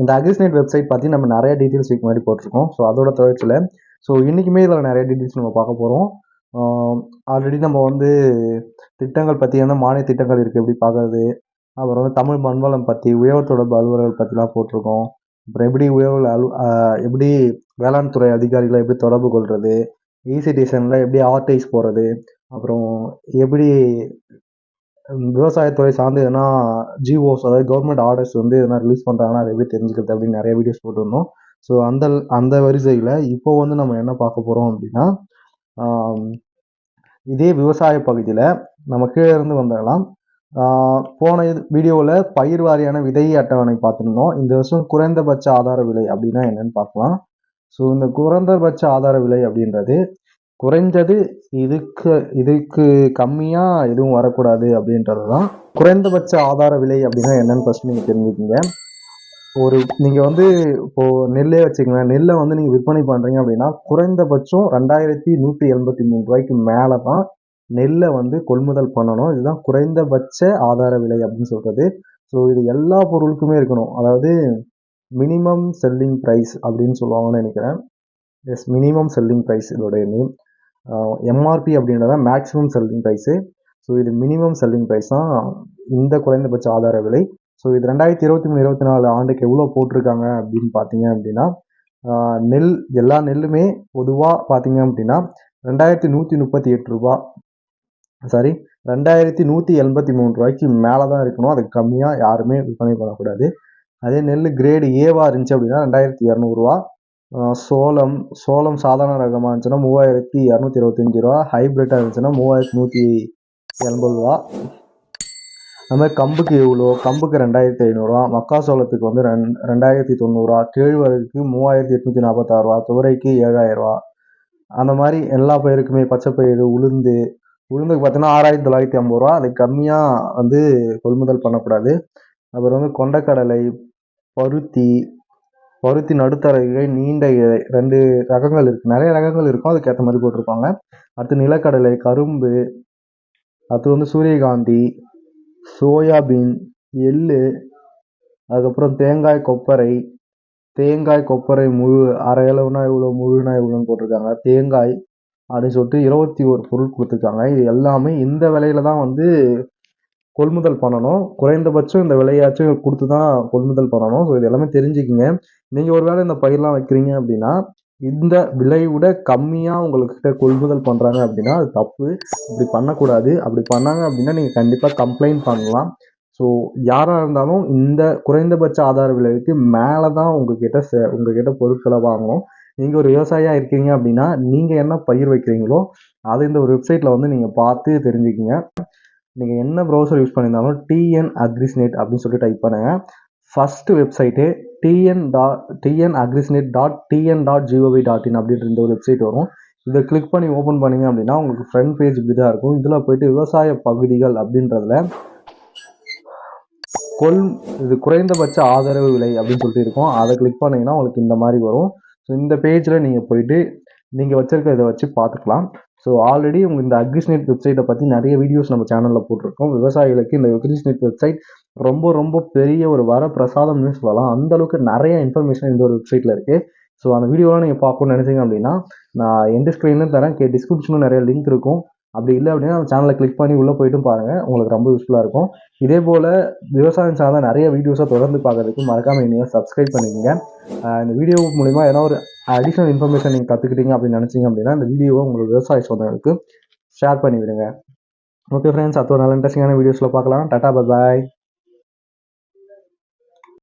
இந்த agrisnet website பற்றி நம்ம நிறைய டீட்டெயில்ஸ் இதுக்கு முன்னாடி போட்டிருக்கோம். ஸோ அதோட தொடர்ச்சியில் ஸோ இன்றைக்குமே இதில் நிறைய டீட்டெயில்ஸ் நம்ம பார்க்க போகிறோம் ஆல்ரெடி நம்ம வந்து திட்டங்கள் பற்றி என்ன மானிய திட்டங்கள் இருக்குது எப்படி பார்க்குறது? அப்புறம் வந்து தமிழ் மண்வளம் பற்றி உயர் தொடர்பு அலுவலர்கள் பற்றிலாம் போட்டிருக்கோம். அப்புறம் எப்படி உயர்வு அலு எப்படி வேளாண் துறை அதிகாரிகளை எப்படி தொடர்பு கொள்வது இசிடிசனில் எப்படி ஆர்டைஸ் போகிறது அப்புறம் எப்படி விவசாயத்துறை சார்ந்து எதனா ஜிஓஸ் அதாவது கவர்மெண்ட் ஆர்டர்ஸ் வந்து எதனா ரிலீஸ் பண்ணுறாங்கன்னா அதை எப்படி தெரிஞ்சுக்கிறது அப்படின்னு நிறைய வீடியோஸ் போட்டிருந்தோம். ஸோ அந்த அந்த வரிசையில் இப்போ வந்து நம்ம என்ன பார்க்க போகிறோம் அப்படின்னா இதே விவசாய பகுதியில் நம்ம கீழே இருந்து வந்துடலாம். போன இது வீடியோவில் பயிர் வாரியான விதை அட்டவணை பார்த்துருந்தோம். இந்த வருஷம் குறைந்தபட்ச ஆதார விலை அப்படின்னா என்னன்னு பார்க்கலாம். ஸோ இந்த குறைந்தபட்ச ஆதார விலை அப்படின்றது குறைஞ்சது இதுக்கு இதுக்கு கம்மியாக எதுவும் வரக்கூடாது அப்படின்றது தான் குறைந்தபட்ச ஆதார விலை அப்படின்னா என்னன்னு ஃபஸ்ட் நீங்கள் தெரிஞ்சுக்கிங்க. ஒரு நீங்கள் வந்து இப்போது நெல்லே வச்சுக்கோங்களேன் நெல்லை வந்து நீங்கள் விற்பனை பண்ணுறீங்க அப்படின்னா குறைந்தபட்சம் ரெண்டாயிரத்தி நூற்றி எண்பத்தி மூணு ரூபாய்க்கு மேலே தான் நெல்லை வந்து கொள்முதல் பண்ணணும். இதுதான் குறைந்தபட்ச ஆதார விலை அப்படின்னு சொல்கிறது ஸோ இது எல்லா பொருளுக்குமே இருக்கணும். அதாவது மினிமம் செல்லிங் ப்ரைஸ் அப்படின்னு சொல்லுவாங்கன்னு நினைக்கிறேன். எஸ் மினிமம் செல்லிங் ப்ரைஸ் இதோடைய நேம் எம்ஆர்பி அப்படின்றத மேக்ஸிமம் செல்லிங் ப்ரைஸு ஸோ இது மினிமம் செல்லிங் ப்ரைஸ் தான் இந்த குறைந்தபட்ச ஆதார விலை. ஸோ இது ரெண்டாயிரத்தி இருபத்தி மூணு இருபத்தி நாலு ஆண்டுக்கு எவ்வளோ போட்டிருக்காங்க அப்படின்னு பார்த்தீங்க அப்படின்னா நெல் எல்லா நெல்லுமே பொதுவாக பார்த்தீங்க அப்படின்னா ரெண்டாயிரத்தி நூற்றி முப்பத்தி எட்டு ரூபா. சாரி ரெண்டாயிரத்தி நூற்றி எண்பத்தி மூணு ரூபாய்க்கு மேலே தான் இருக்கணும். அதுக்கு கம்மியாக யாருமே விற்பனை பண்ணக்கூடாது. அதே நெல் கிரேடு ஏவாக இருந்துச்சு அப்படின்னா ரெண்டாயிரத்தி இரநூறுவா சோளம் சோளம் சாதாரண ரகமாக இருந்துச்சுன்னா மூவாயிரத்தி இரநூத்தி இருபத்தஞ்சி ரூபா ஹைப்ரிட்டாக இருந்துச்சுன்னா மூவாயிரத்தி நூற்றி எண்பது ரூபா. அது மாதிரி கம்புக்கு எவ்வளோ? கம்புக்கு ரெண்டாயிரத்தி ஐநூறுரூவா மக்காசோளத்துக்கு வந்து ரெண் ரெண்டாயிரத்தி தொண்ணூறுரூவா கேழ்வரகுக்கு மூவாயிரத்தி எட்நூற்றி நாற்பத்தாறுரூவா துவரைக்கு ஏழாயிரரூவா அந்த மாதிரி எல்லா பயிருக்குமே பச்சை பயிறு உளுந்து உளுந்துக்கு பார்த்தீங்கன்னா ஆறாயிரத்தி தொள்ளாயிரத்தி ஐம்பது ரூபா. அதுக்கு கம்மியாக வந்து கொள்முதல் பண்ணக்கூடாது. அப்புறம் வந்து கொண்டக்கடலை பருத்தி பருத்தி நடுத்தரையிலே நீண்ட இலை ரெண்டு ரகங்கள் இருக்குது நிறைய ரகங்கள் இருக்கும். அதுக்கேற்ற மாதிரி போட்டிருப்பாங்க. அடுத்து நிலக்கடலை கரும்பு அடுத்து வந்து சூரியகாந்தி சோயாபீன் எள்ளு அதுக்கப்புறம் தேங்காய் கொப்பரை தேங்காய் கொப்பரை முழு அரை அளவுனா இவ்வளோ முழுனா இவ்வளோன்னு போட்டிருக்காங்க. தேங்காய் அப்படின்னு சொல்லிட்டு இருபத்தி ஒரு பொருள் கொடுத்துருக்காங்க. இது எல்லாமே இந்த விலையில தான் வந்து கொள்முதல் பண்ணணும். குறைந்தபட்சம் இந்த விலையாச்சும் கொடுத்து தான் கொள்முதல் பண்ணணும். ஸோ இது எல்லாமே தெரிஞ்சுக்கிங்க. நீங்கள் ஒரு வேளை இந்த பயிரெலாம் வைக்கிறீங்க அப்படின்னா இந்த விலை விட கம்மியாக உங்கள்கிட்ட கொள்முதல் பண்ணுறாங்க அப்படின்னா அது தப்பு. இப்படி பண்ணக்கூடாது. அப்படி பண்ணாங்க அப்படின்னா நீங்கள் கண்டிப்பாக கம்ப்ளைண்ட் பண்ணலாம். ஸோ யாராக இருந்தாலும் இந்த குறைந்தபட்ச ஆதார விலைக்கு மேலே தான் உங்ககிட்ட சே உங்ககிட்ட பொருட்களை வாங்கணும். நீங்கள் ஒரு விவசாயியாக இருக்கீங்க அப்படின்னா நீங்கள் என்ன பயிர் வைக்கிறீங்களோ அதை இந்த ஒரு வெப்சைட்டில் வந்து நீங்கள் பார்த்து தெரிஞ்சுக்கிங்க. நீங்கள் என்ன ப்ரௌசர் யூஸ் பண்ணியிருந்தாலும் டிஎன் அக்ரிஸ்நெட் அப்படின்னு சொல்லிட்டு டைப் பண்ணுங்கள் first website TN dot TN Agrisnet dot TN dot GOV dot in அப்படின்ற ஒரு வெப்சைட் வரும். இதை கிளிக் பண்ணி ஓப்பன் பண்ணிங்க அப்படின்னா உங்களுக்கு ஃப்ரண்ட் பேஜ் இப்படி தான் இருக்கும். இதில் போயிட்டு விவசாய பகுதிகள் அப்படின்றதுல கொள் இது குறைந்தபட்ச ஆதரவு விலை அப்படின்னு சொல்லிட்டு இருக்கும். அதை கிளிக் பண்ணிங்கன்னா உங்களுக்கு இந்த மாதிரி வரும். ஸோ இந்த பேஜில் நீங்கள் போயிட்டு நீங்கள் வச்சுருக்க இதை வச்சு பார்த்துக்கலாம். ஸோ ஆல்ரெடி உங்கள் இந்த அக்ரிஸ்நெட் வெப்சைட்டை பற்றி நிறைய வீடியோஸ் நம்ம சேனலில் போட்டிருக்கோம். விவசாயிகளுக்கு இந்த அக்ரிஸ்நெட் வெப்சைட் ரொம்ப ரொம்ப பெரிய ஒரு வர பிரசாதம்னு சொல்லலாம் அந்த அளவுக்கு நிறைய இன்ஃபர்மேஷன் இந்த ஒரு வெப்சைட்டில் இருக்குது ஸோ அந்த வீடியோலாம் நீங்கள் பார்க்கணும்னு நினச்சிங்க அப்படின்னா நான் எந்த ஸ்க்ரீன்லையும் தரேன். கே டிஸ்கிரிப்ஷனும் நிறைய லிங்க் இருக்கும். அப்படி இல்லை அப்படின்னா நம்ம சேனலை கிளிக் பண்ணி உள்ளே போய்ட்டும் பாருங்கள் உங்களுக்கு ரொம்ப யூஸ்ஃபுல்லாக இருக்கும். இதே போல் விவசாயம் சார்ந்த நிறைய வீடியோஸை தொடர்ந்து பார்க்கறதுக்கு மறக்காமல் நீங்கள் சப்ஸ்கிரைப் பண்ணிக்கோங்க. இந்த வீடியோ மூலிமா ஏன்னா ஒரு அடிஷ்னல் இன்ஃபர்மேஷன் நீங்கள் கற்றுக்கிட்டீங்க அப்படின்னு நினச்சிங்க அப்படின்னா இந்த வீடியோவை உங்களுக்கு விவசாய சொந்தங்களுக்கு ஷேர் பண்ணி விடுங்க ஓகே ஃப்ரெண்ட்ஸ் அடுத்த நல்ல இன்ட்ரெஸ்டிங்கான வீடியோஸில் பார்க்கலாம். டாட்டா பாய்